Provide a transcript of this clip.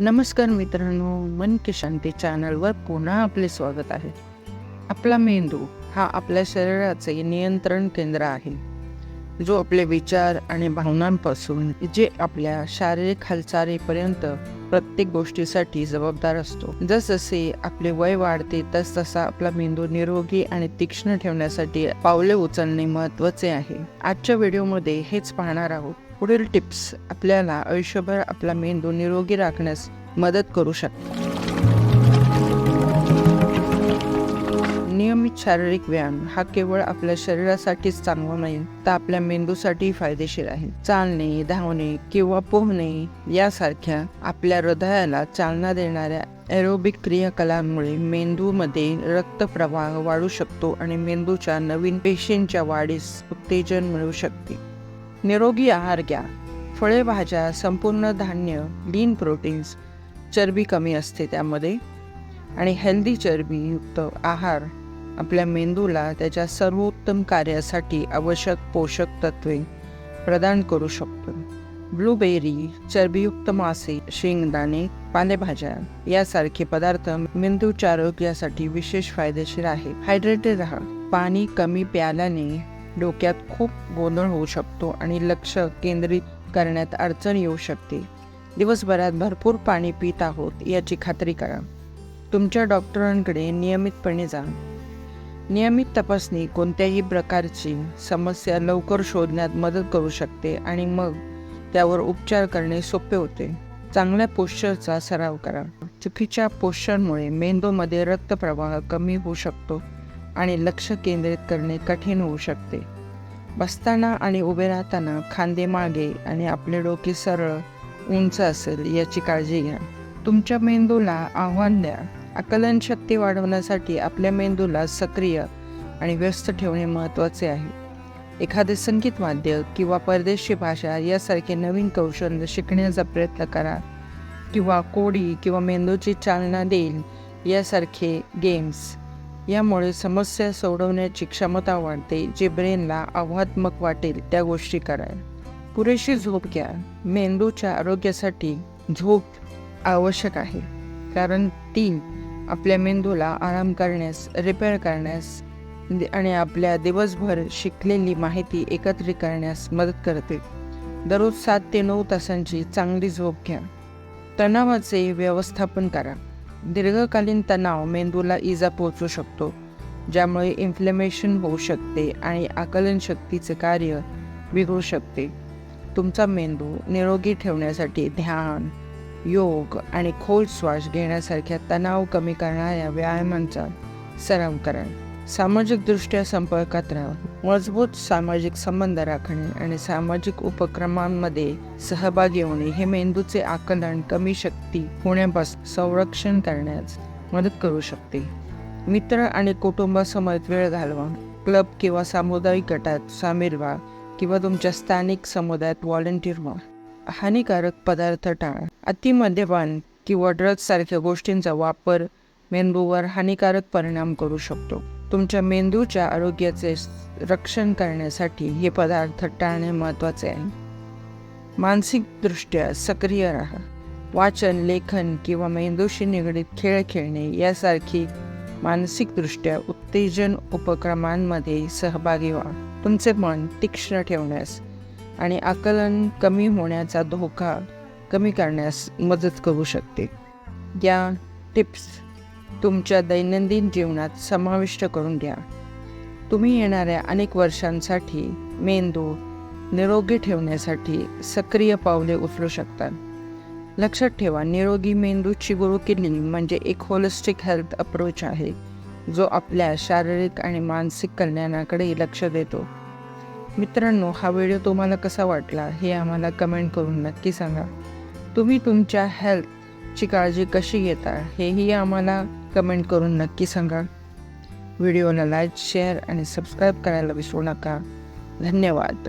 नमस्कार मित्रांनो मन की शांती चॅनलवर पुन्हा आपले स्वागत आहे. आपला मेंदू हा आपल्या शरीराचे नियंत्रण केंद्र आहे. जो आपले विचार आणि भावनांपासून जे आपल्या शारीरिक हालचालीपर्यंत प्रत्येक गोष्टीसाठी जबाबदार असतो. जसजसे आपले वय वाढते तस तसा आपला मेंदू निरोगी आणि तीक्ष्ण ठेवण्यासाठी पावले उचलणे महत्त्वाचे आहे. आजच्या व्हिडिओमध्ये हेच पाहणार आहोत. पुढील टिप्स आपल्याला आयुष्यभर आपला मेंदू निरोगी राखण्यास मदत करू शकतात नियमित शारीरिक व्यायाम हा केवळ आपल्या शरीरासाठीच चांगला नाही तर आपल्या मेंदूसाठी फायदेशीर आहे. चालणे धावणे किंवा पोहणे यासारख्या आपल्या हृदयाला चालना देणाऱ्या एरोबिक क्रियाकलांमुळे मेंदूमध्ये रक्तप्रवाह वाढू शकतो आणि मेंदूच्या नवीन पेशींच्या वाढीस उत्तेजन मिळू शकते. निरोगी आहार घ्या. फळे भाज्या संपूर्ण धान्य लीन प्रोटीन्स चरबी कमी असते त्यामध्ये. आणि हेल्दी चरबीयुक्त आहार आपल्या मेंदूला त्याच्या सर्वोत्तम कार्यासाठी आवश्यक पोषक तत्वे प्रदान करू शकतो. ब्लूबेरी चरबीयुक्त मासे शेंगदाणे पालेभाज्या यासारखे पदार्थ मेंदूच्या आरोग्यासाठी विशेष फायदेशीर आहेत हायड्रेटेड राहा. पाणी कमी प्याल्याने डोक्यात खूप गोंधळ होऊ शकतो आणि लक्ष केंद्रित करण्यात अडचण येऊ शकते. दिवसभरात भरपूर पाणी पित आहोत याची खात्री करा. तुमच्या डॉक्टरांकडे नियमितपणे जा. नियमित तपासणी कोणत्याही प्रकारची समस्या लवकर शोधण्यात मदत करू शकते आणि मग त्यावर उपचार करणे सोपे होते. चांगल्या पोश्चरचा सराव करा. चुकीच्या पोश्चरमुळे मेंदूमध्ये रक्तप्रवाह कमी होऊ शकतो. आणि लक्ष केंद्रित करणे कठीण होऊ शकते. बसताना आणि उभे राहताना खांदे मागे आणि आपले डोके सरळ उंच असेल याची काळजी घ्या. तुमच्या मेंदूला आव्हान द्या. आकलन शक्ती वाढवण्यासाठी आपल्या मेंदूला सक्रिय आणि व्यस्त ठेवणे महत्त्वाचे आहे. एखादे संगीत वाद्य किंवा परदेशी भाषा यासारखे नवीन कौशल्य शिकण्याचा प्रयत्न करा. किंवा कोडी किंवा मेंदूची चालना देईल यासारखे गेम्स यामुळे समस्या सोडवण्याची क्षमता वाढते जे ब्रेनला आव्हात्मक वाटेल त्या गोष्टी करा पुरेशी झोप घ्या. मेंदूच्या आरोग्यासाठी झोप आवश्यक आहे. कारण ती आपल्या मेंदूला आराम करण्यास रिपेअर करण्यास आणि आपल्या दिवसभर शिकलेली माहिती एकत्रित करण्यास मदत करते. दररोज सात ते नऊ तासांची चांगली झोप घ्या. तणावाचे व्यवस्थापन करा. दीर्घकालीन तणाव मेंदूला इजा पोचू शकतो ज्यामुळे इन्फ्लेमेशन होऊ शकते आणि आकलन शक्तीचे कार्य बिघडू शकते. तुमचा मेंदू निरोगी ठेवण्यासाठी ध्यान योग आणि खोल श्वास घेण्यासारख्या तणाव कमी करणाऱ्या व्यायामांचा सराव करा. सामाजिकदृष्ट्या संपर्कात राहा मजबूत सामाजिक संबंध राखणे आणि सामाजिक उपक्रमांमध्ये सहभागी होणे हे मेंदूचे आकलन कमी शक्ती होण्यापासून संरक्षण करण्यास मदत करू शकते. मित्र आणि कुटुंबासमवेत वेळ घालवा. क्लब किंवा सामुदायिक गटात सामील व्हा किंवा तुमच्या स्थानिक समुदायात व्हॉलेंटिअर व्हा. हानिकारक पदार्थ टाळा. अतिमद्यपान किंवा ड्रग्जसारख्या गोष्टींचा वापर मेंदूवर हानिकारक परिणाम करू शकतो. तुमच्या मेंदूच्या आरोग्याचे रक्षण करण्यासाठी हे पदार्थ टाळणे महत्त्वाचे आहे. मानसिकदृष्ट्या सक्रिय राहा. वाचन लेखन किंवा मेंदूशी निगडीत खेळ खेळणे यासारखी मानसिकदृष्ट्या उत्तेजन उपक्रमांमध्ये सहभागी व्हा. तुमचे मन तीक्ष्ण ठेवण्यास आणि आकलन कमी होण्याचा धोका कमी करण्यास मदत करू शकते. या टिप्स तुमच्या दैनंदिन जीवनात समाविष्ट करून घ्या. तुम्ही येणाऱ्या अनेक वर्षांसाठी मेंदू निरोगी ठेवण्यासाठी सक्रिय पावले उचलू शकतात. लक्षात ठेवा निरोगी मेंदूची गुरुकिल्ली म्हणजे एक होलिस्टिक हेल्थ अप्रोच आहे जो आपल्या शारीरिक आणि मानसिक कल्याणाकडे लक्ष देतो. मित्रांनो हा व्हिडिओ तुम्हाला कसा वाटला हे आम्हाला कमेंट करून नक्की सांगा. तुम्ही तुमच्या हेल्थ ची काळजी कशी घेता हेही आम्हाला कमेंट करून नक्की सांगा. व्हिडिओला लाईक शेअर आणि सबस्क्राईब करायला विसरू नका. धन्यवाद.